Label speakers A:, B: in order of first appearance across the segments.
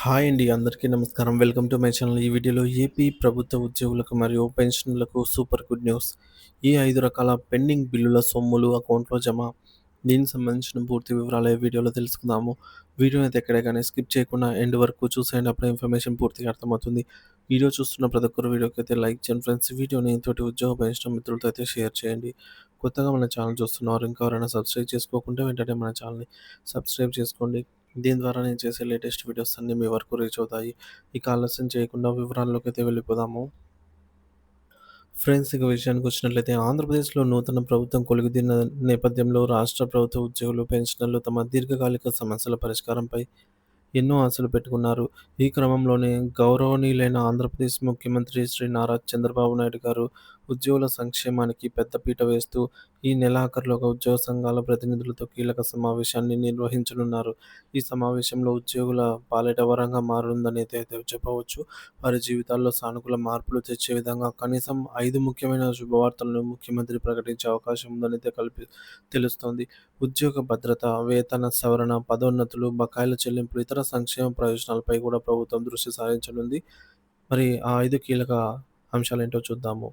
A: Hi అండి అందరికీ నమస్కారం. Welcome to my channel. ఈ వీడియోలో ఏపీ ప్రభుత్వ ఉద్యోగులకు మరియు పెన్షన్లకు సూపర్ గుడ్ న్యూస్. ఈ ఐదు రకాల పెండింగ్ బిల్లుల సొమ్ములు అకౌంట్లో జమ. దీనికి సంబంధించిన పూర్తి వివరాలు ఈ వీడియోలో తెలుసుకుందాము. వీడియోని అయితే ఎక్కడే కానీ స్కిప్ చేయకుండా ఎండ్ వరకు చూసేయండి అప్పుడు ఇన్ఫర్మేషన్ పూర్తిగా అర్థమవుతుంది. వీడియో చూస్తున్న ప్రతి ఒక్కరు వీడియోకి అయితే లైక్ చేయండి ఫ్రెండ్స్ వీడియోని ఇంతటి ఉద్యోగ పెన్షన్ మిత్రులతో అయితే షేర్ చేయండి. కొత్తగా మన ఛానల్ చూస్తున్నారు ఇంకా ఎవరైనా సబ్స్క్రైబ్ చేసుకోకుంటే వెంటనే మన ఛానల్ని సబ్స్క్రైబ్ చేసుకోండి. దీని ద్వారా నేను చేసే లేటెస్ట్ వీడియోస్ అన్నీ మీ వరకు రీచ్ అవుతాయి. ఇక ఆలస్యం చేయకుండా వివరాల్లోకి అయితే వెళ్ళిపోదాము. ఫ్రెండ్స్ ఇక విషయానికి వచ్చినట్లయితే ఆంధ్రప్రదేశ్లో నూతన ప్రభుత్వం కొలుగుదిన నేపథ్యంలో రాష్ట్ర ప్రభుత్వ ఉద్యోగులు పెన్షనర్లు తమ దీర్ఘకాలిక సమస్యల పరిష్కారంపై ఎన్నో ఆశలు పెట్టుకున్నారు. ఈ క్రమంలోనే గౌరవనీయులైన ఆంధ్రప్రదేశ్ ముఖ్యమంత్రి శ్రీ నారా చంద్రబాబు నాయుడు గారు ఉద్యోగుల సంక్షేమానికి పెద్దపీట వేస్తూ ఈ నెలాఖరులోగా ఉద్యోగ సంఘాల ప్రతినిధులతో కీలక సమావేశాన్ని నిర్వహించనున్నారు. ఈ సమావేశంలో ఉద్యోగుల పాలిట వరంగా మారుందని చెప్పవచ్చు. వారి జీవితాల్లో సానుకూల మార్పులు తెచ్చే విధంగా కనీసం ఐదు ముఖ్యమైన శుభవార్తలను ముఖ్యమంత్రి ప్రకటించే అవకాశం ఉందని అయితే కలిపి తెలుస్తోంది. ఉద్యోగ భద్రత వేతన సవరణ పదోన్నతులు బకాయిల చెల్లింపులు ఇతర సంక్షేమ ప్రయోజనాలపై కూడా ప్రభుత్వం దృష్టి సారించనుంది. మరి ఆ ఐదు కీలక అంశాలు ఏంటో చూద్దాము.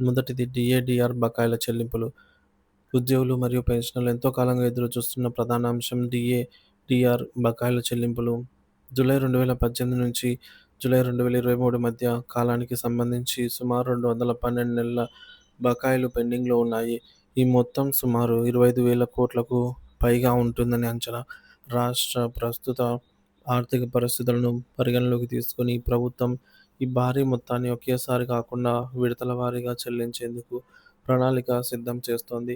A: మొదటిది డిఏడిఆర్ బకాయిల చెల్లింపులు. ఉద్యోగులు మరియు పెన్షనర్లు ఎంతో కాలంగా ఎదురు చూస్తున్న ప్రధాన అంశం డిఏ డిఆర్ బకాయిల చెల్లింపులు. జూలై రెండు వేల పద్దెనిమిది నుంచి జూలై రెండు వేల ఇరవై మూడు మధ్య కాలానికి సంబంధించి సుమారు రెండు వందల పన్నెండు నెలల బకాయిలు పెండింగ్లో ఉన్నాయి. ఈ మొత్తం సుమారు ఇరవై ఐదు వేల కోట్లకు పైగా ఉంటుందని అంచనా. రాష్ట్ర ప్రస్తుత ఆర్థిక పరిస్థితులను పరిగణలోకి తీసుకొని ప్రభుత్వం ఈ భారీ మొత్తాన్ని ఒకేసారి కాకుండా విడతల వారీగా చెల్లించేందుకు ప్రణాళిక సిద్ధం చేస్తోంది.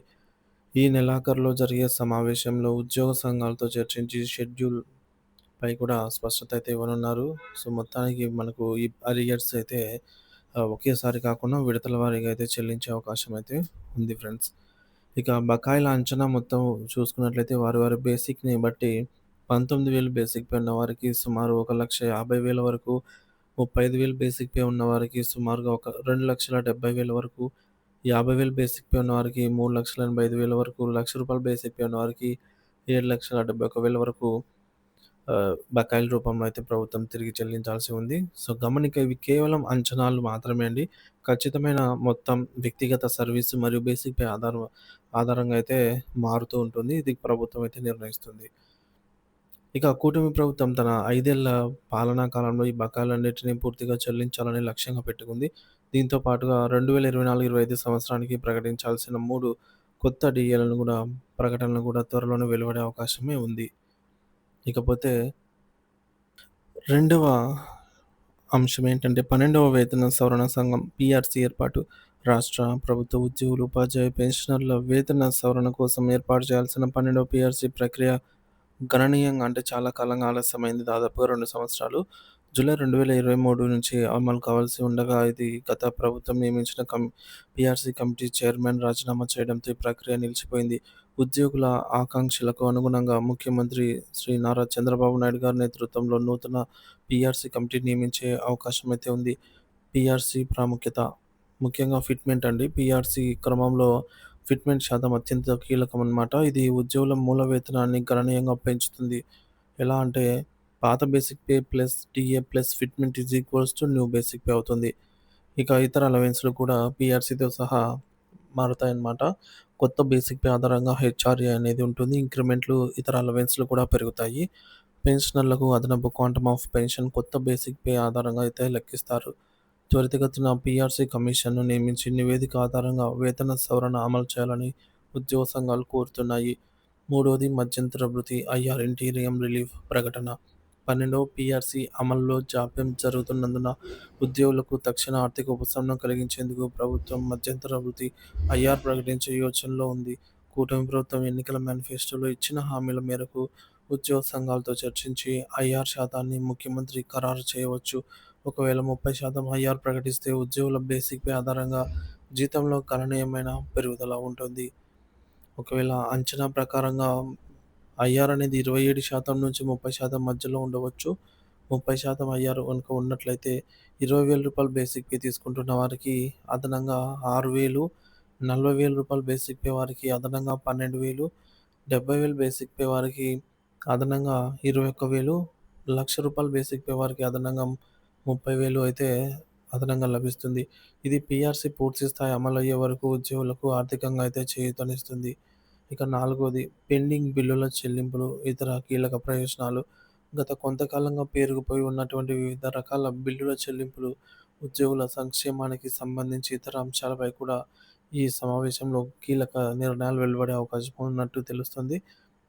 A: ఈ నెలాఖరులో జరిగే సమావేశంలో ఉద్యోగ సంఘాలతో చర్చించి షెడ్యూల్ పై కూడా స్పష్టత అయితే ఇవ్వనున్నారు. సో మొత్తానికి మనకు ఈ అరియర్స్ అయితే ఒకేసారి కాకుండా విడతల వారీగా అయితే చెల్లించే అవకాశం అయితే ఉంది ఫ్రెండ్స్. ఇక బకాయిల అంచనా మొత్తం చూసుకున్నట్లయితే వారి వారి బేసిక్ని బట్టి పంతొమ్మిది వేలు బేసిక్ పై ఉన్న వారికి సుమారు ఒక లక్ష యాభై వేల వరకు ముప్పై ఐదు వేలు బేసిక్ పే ఉన్న వారికి సుమారుగా ఒక రెండు లక్షల డెబ్బై వేల వరకు యాభై వేలు బేసిక్ పే ఉన్న వారికి మూడు లక్షల ఎనభై ఐదు వేల వరకు లక్ష రూపాయలు బేసిక్ పే ఉన్న వారికి ఏడు లక్షల డెబ్బై ఒక వేల వరకు బకాయిల రూపంలో అయితే ప్రభుత్వం తిరిగి చెల్లించాల్సి ఉంది. సో గమనిక ఇవి కేవలం అంచనాలు మాత్రమే అండి. ఖచ్చితమైన మొత్తం వ్యక్తిగత సర్వీస్ మరియు బేసిక్ పే ఆధారం ఆధారంగా అయితే మారుతూ ఉంటుంది. ఇది ప్రభుత్వం అయితే నిర్ణయిస్తుంది. ఇక కూటమి ప్రభుత్వం తన ఐదేళ్ళ పాలనా కాలంలో ఈ బకాయిలన్నిటిని పూర్తిగా చెల్లించాలని లక్ష్యంగా పెట్టుకుంది. దీంతో పాటుగా రెండు వేల ఇరవై నాలుగు ఇరవై ఐదు సంవత్సరానికి ప్రకటించాల్సిన మూడు కొత్త డిఏలను కూడా ప్రకటనలు కూడా త్వరలోనే వెలువడే అవకాశమే ఉంది. ఇకపోతే రెండవ అంశం ఏంటంటే పన్నెండవ వేతన సవరణ సంఘం పిఆర్సీ ఏర్పాటు. రాష్ట్ర ప్రభుత్వ ఉద్యోగులు ఉపాధ్యాయ పెన్షనర్ల వేతన సవరణ కోసం ఏర్పాటు చేయాల్సిన పన్నెండవ పిఆర్సీ ప్రక్రియ గణనీయంగా అంటే చాలా కాలంగా ఆలస్యమైంది. దాదాపుగా రెండు సంవత్సరాలు. జూలై రెండు వేల ఇరవై మూడు నుంచి అమలు కావాల్సి ఉండగా ఇది గత ప్రభుత్వం నియమించిన కం పిఆర్సీ కమిటీ చైర్మన్ రాజీనామా చేయడంతో ఈ ప్రక్రియ నిలిచిపోయింది. ఉద్యోగుల ఆకాంక్షలకు అనుగుణంగా ముఖ్యమంత్రి శ్రీ నారా చంద్రబాబు నాయుడు గారి నేతృత్వంలో నూతన పిఆర్సీ కమిటీ నియమించే అవకాశం అయితే ఉంది. పిఆర్సీ ప్రాముఖ్యత ముఖ్యంగా ఫిట్మెంట్ అండి. పిఆర్సీ క్రమంలో ఫిట్మెంట్ శాతం అత్యంత కీలకం అనమాట ఇది ఉద్యోగుల మూల వేతనాన్ని గణనీయంగా పెంచుతుంది. ఎలా అంటే పాత basic pay plus TA plus fitment is equals to new basic pay అవుతుంది. ఇక ఇతర అలవెన్స్లు కూడా పిఆర్సీతో సహా మారుతాయన్నమాట. కొత్త బేసిక్ పే ఆధారంగా హెచ్ఆర్ఏ అనేది ఉంటుంది. ఇంక్రిమెంట్లు ఇతర అలవెన్స్లు కూడా పెరుగుతాయి. పెన్షనర్లకు అదనపు క్వాంటమ్ ఆఫ్ పెన్షన్ కొత్త బేసిక్ పే ఆధారంగా అయితే లెక్కిస్తారు. త్వరితగతిన పీఆర్సీ కమిషన్ను నియమించి నివేదిక ఆధారంగా వేతన సవరణ అమలు చేయాలని ఉద్యోగ సంఘాలు కోరుతున్నాయి. మూడవది మధ్యంతర వృత్తి ఐఆర్ ఇంటీరియం రిలీఫ్ ప్రకటన. పన్నెండవ పీఆర్సీ అమల్లో జాప్యం జరుగుతున్నందున ఉద్యోగులకు తక్షణ ఆర్థిక ఉపశమనం కలిగించేందుకు ప్రభుత్వం మధ్యంతర వృత్తి ఐఆర్ ప్రకటించే యోచనలో ఉంది. కూటమి ప్రభుత్వం ఎన్నికల మేనిఫెస్టోలో ఇచ్చిన హామీల మేరకు ఉద్యోగ సంఘాలతో చర్చించి ఐఆర్ శాతాన్ని ముఖ్యమంత్రి ఖరారు చేయవచ్చు. ఒకవేళ ముప్పై శాతం ఐఆర్ ప్రకటిస్తే ఉద్యోగుల బేసిక్ పే ఆధారంగా జీతంలో గణనీయమైన పెరుగుదల ఉంటుంది. ఒకవేళ అంచనా ప్రకారంగా ఐఆర్ అనేది ఇరవై ఏడు శాతం నుంచి ముప్పై శాతం మధ్యలో ఉండవచ్చు. ముప్పై శాతం ఐఆర్ కనుక ఉన్నట్లయితే ఇరవై వేల రూపాయలు బేసిక్ పే తీసుకుంటున్న వారికి అదనంగా ఆరు వేలు నలభై వేల రూపాయలు బేసిక్ పే వారికి అదనంగా పన్నెండు వేలు డెబ్బై వేలు బేసిక్ పే వారికి అదనంగా ఇరవై ఒక్క వేలు లక్ష రూపాయలు బేసిక్ పే వారికి అదనంగా ముప్పై వేలు అయితే అదనంగా లభిస్తుంది. ఇది పీఆర్సీ పూర్తి స్థాయి అమలు అయ్యే వరకు ఉద్యోగులకు ఆర్థికంగా అయితే చేయూతనిస్తుంది. ఇక నాలుగోది పెండింగ్ బిల్లుల చెల్లింపులు ఇతర కీలక ప్రయోజనాలు. గత కొంతకాలంగా పేరుకుపోయి ఉన్నటువంటి వివిధ రకాల బిల్లుల చెల్లింపులు ఉద్యోగుల సంక్షేమానికి సంబంధించి ఇతర అంశాలపై కూడా ఈ సమావేశంలో కీలక నిర్ణయాలు వెలువడే అవకాశం ఉన్నట్టు తెలుస్తుంది.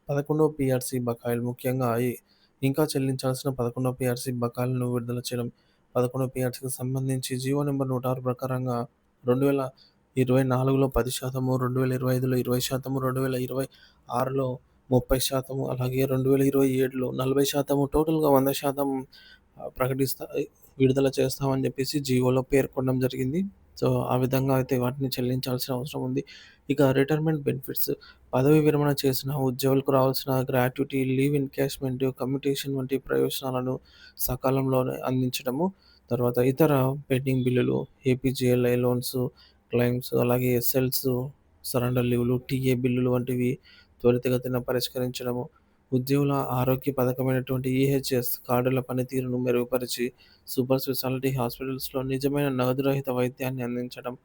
A: పదకొండవ పీఆర్సీ బకాయిలు ముఖ్యంగా ఈ- ఇంకా చెల్లించాల్సిన పదకొండో పీఆర్సీ బకాయిలను విడుదల చేయడం పదకొండో పిఆర్సీకి సంబంధించి జీవో నెంబర్ నూట ఆరు ప్రకారంగా రెండు వేల ఇరవై నాలుగులో పది శాతము రెండు వేల ఇరవై ఐదులో ఇరవై శాతము రెండు వేల ఇరవై ఆరులో ముప్పై శాతము అలాగే రెండు వేల ఇరవై ఏడులో నలభై శాతము టోటల్గా వంద శాతం ప్రకటిస్తా విడుదల చేస్తామని చెప్పేసి జీవోలో పేర్కొనడం జరిగింది. సో ఆ విధంగా అయితే వాటిని చెల్లించాల్సిన అవసరం ఉంది. ఇక రిటైర్మెంట్ బెనిఫిట్స్. పదవి విరమణ చేసిన ఉద్యోగులకు రావాల్సిన గ్రాట్యుటీ లీవ్ ఎన్కాష్మెంట్ కమ్యూటేషన్ వంటి ప్రయోజనాలను సకాలంలోనే అందించడము. తర్వాత ఇతర పెండింగ్ బిల్లులు ఏపీజేఎల్ఐ లోన్స్ క్లెయిమ్స్ అలాగే ఎస్ఎల్స్ సరెండర్ లీవ్లు టీఏ బిల్లులు వంటివి త్వరితగతిన పరిష్కరించడము. ఉద్యోగుల ఆరోగ్య పథకమైనటువంటి ఈహెచ్ఎస్ కార్డుల పనితీరును మెరుగుపరిచి సూపర్ స్పెషాలిటీ హాస్పిటల్స్లో నిజమైన నగదు రహిత వైద్యాన్ని అందించడం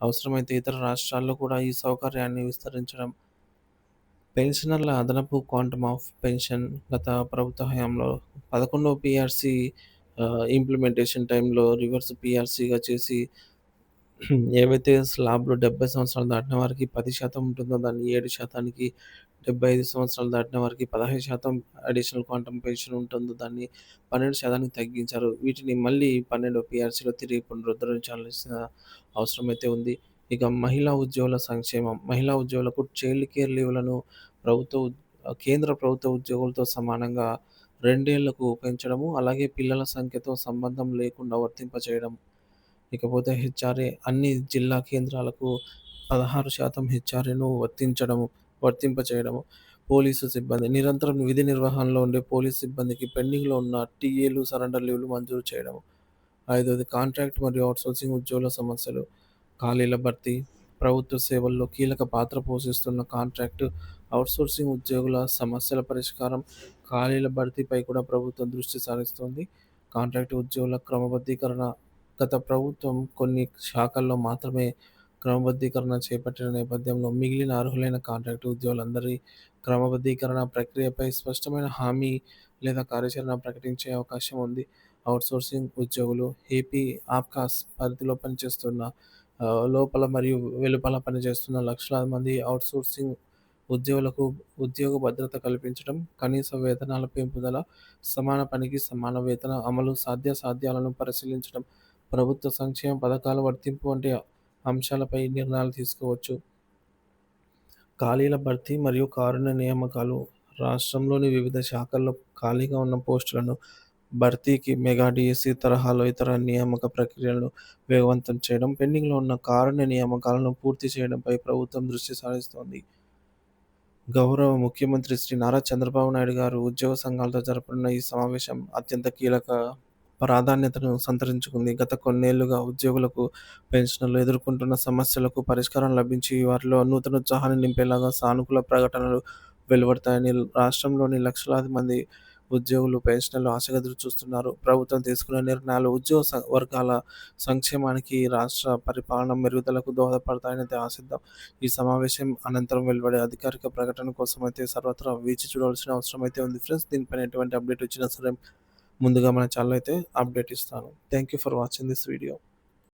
A: అవసరమైతే ఇతర రాష్ట్రాల్లో కూడా ఈ సౌకర్యాన్ని విస్తరించడం. పెన్షనర్ల అదనపు క్వాంటమ్ ఆఫ్ పెన్షన్ గత ప్రభుత్వ హయాంలో పదకొండవ పిఆర్సి ఇంప్లిమెంటేషన్ టైంలో రివర్స్ పిఆర్సీగా చేసి ఏవైతే స్లాబ్‌లో 70 సంవత్సరాలు దాటిన వారికి 10% ఉంటుందో దాన్ని ఏడు శాతానికి 7% 75 సంవత్సరాలు దాటిన వారికి 15% అడిషనల్ క్వాంటమ్ పెన్షన్ ఉంటుందో దాన్ని 12% తగ్గించారు. వీటిని మళ్ళీ పన్నెండు పిఆర్సీలో తిరిగి పునరుద్ధరించాల్సిన అవసరం అయితే ఉంది. ఇక మహిళా ఉద్యోగుల సంక్షేమం. మహిళా ఉద్యోగులకు చైల్డ్ కేర్ లీవ్‌లను ప్రభుత్వ కేంద్ర ప్రభుత్వ ఉద్యోగులతో సమానంగా రెండేళ్ళకు పెంచడము, అలాగే పిల్లల సంఖ్యతో సంబంధం లేకుండా వర్తింపచేయడం. ఇకపోతే హెచ్ఆర్ఏ అన్ని జిల్లా కేంద్రాలకు 16% హెచ్ఆర్ఏను వర్తించడము వర్తింపచేయడము. పోలీసు సిబ్బంది నిరంతరం విధి నిర్వహణలో ఉండే పోలీసు సిబ్బందికి పెండింగ్‌లో ఉన్న టీఏలు, సరెండర్ లీవ్‌లు మంజూరు చేయడము. ఐదవది కాంట్రాక్ట్ మరియు ఔట్‌సోర్సింగ్ ఉద్యోగుల సమస్యలు. ఖాళీల భర్తీ. ప్రభుత్వ సేవల్లో కీలక పాత్ర పోషిస్తున్న కాంట్రాక్ట్, ఔట్‌సోర్సింగ్ ఉద్యోగుల సమస్యల పరిష్కారం, ఖాళీల భర్తీపై కూడా ప్రభుత్వం దృష్టి సారిస్తోంది. కాంట్రాక్ట్ ఉద్యోగుల క్రమబద్ధీకరణ గత ప్రభుత్వం కొన్ని శాఖల్లో మాత్రమే క్రమబద్ధీకరణ చేపట్టిన నేపథ్యంలో మిగిలిన అర్హులైన కాంట్రాక్ట్ ఉద్యోగులందరి క్రమబద్ధీకరణ ప్రక్రియపై స్పష్టమైన హామీ లేదా కార్యాచరణ ప్రకటించే అవకాశం ఉంది. ఔట్‌సోర్సింగ్ ఉద్యోగులు ఏపీ ఆప్కాస్ పరిధిలో పనిచేస్తున్న లోపల మరియు వెలుపల పనిచేస్తున్న లక్షలాది మంది అవుట్సోర్సింగ్ ఉద్యోగులకు ఉద్యోగ భద్రత కల్పించడం, కనీస వేతనాల పెంపుదల, సమాన పనికి సమాన వేతన అమలు సాధ్యాసాధ్యాలను పరిశీలించడం, ప్రభుత్వ సంక్షేమ పథకాల వర్తింపు వంటి అంశాలపై నిర్ణయాలు తీసుకోవచ్చు. ఖాళీల భర్తీ మరియు కారుణ్య నియామకాలు. రాష్ట్రంలోని వివిధ శాఖల్లో ఖాళీగా ఉన్న పోస్టులను భర్తీకి మెగా డీఎస్సీ తరహాలో ఇతర నియామక ప్రక్రియలను వేగవంతం చేయడం, పెండింగ్‌లో ఉన్న కారుణ్య నియామకాలను పూర్తి చేయడంపై ప్రభుత్వం దృష్టి సారిస్తోంది. గౌరవ ముఖ్యమంత్రి శ్రీ నారా చంద్రబాబు నాయుడు గారు ఉద్యోగ సంఘాలతో జరపనున్న ఈ సమావేశం అత్యంత కీలక ప్రాధాన్యతను సంతరించుకుంది. గత కొన్నేళ్ళుగా ఉద్యోగులకు, పెన్షనర్లు ఎదుర్కొంటున్న సమస్యలకు పరిష్కారం లభించి వారిలో నూతనోత్సాహాన్ని నింపేలాగా సానుకూల ప్రకటనలు వెలువడతాయని రాష్ట్రంలోని లక్షలాది మంది ఉద్యోగులు, పెన్షనర్లు ఆశగా ఎదురుచూస్తున్నారు. ప్రభుత్వం తీసుకునే నిర్ణయాలు ఉద్యోగ వర్గాల సంక్షేమానికి, రాష్ట్ర పరిపాలన మెరుగుదలకు దోహదపడతాయని ఆశిద్దాం. ఈ సమావేశం అనంతరం వెలువడే అధికారిక ప్రకటన కోసమైతే సర్వత్రా వేచి చూడాల్సిన అవసరం అయితే ఉంది ఫ్రెండ్స్. దీనిపైన ఎటువంటి అప్డేట్ వచ్చినా సరే ముందుగా మన ఛానల్ అయితే అప్డేట్ ఇస్తాను. Thank you for watching this video.